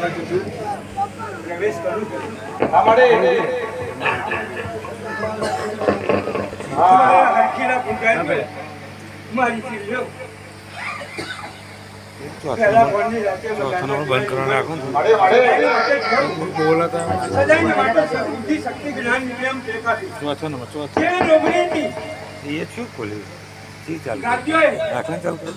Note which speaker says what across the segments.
Speaker 1: મારા કીધું પ્રવેશ કરું હા હરખીના મારી ચીજો
Speaker 2: બંધ કરવાને બોલાતા ચોથો નંબર ચોથો એ શું ખોલ્યું જી ચાલુ. ચાલુ.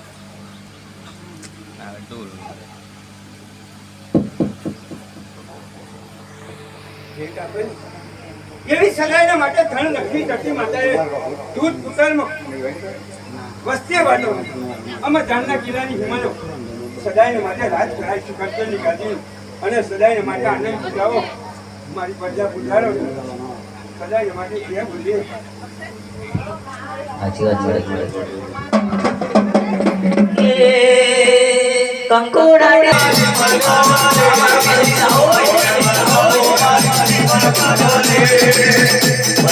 Speaker 1: એવી સગાઈના માટે ધન લક્ષ્મી ધરતી માતાએ દૂધ પુત્રમાં વસ્તી વાતો આમાં ધાનના કિલ્લાની હિમાલો સદાયને માટે રાજ કરાય છે કર્તવ્યની ગાદી. અને સદાયને માટે આનંદ પૂજાવો મારી પ્રજા પૂજારો સદાયને માટે જય બોલીએ
Speaker 3: સાચી વાત છે સાચી વાત છે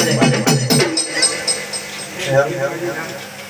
Speaker 3: કંકોડા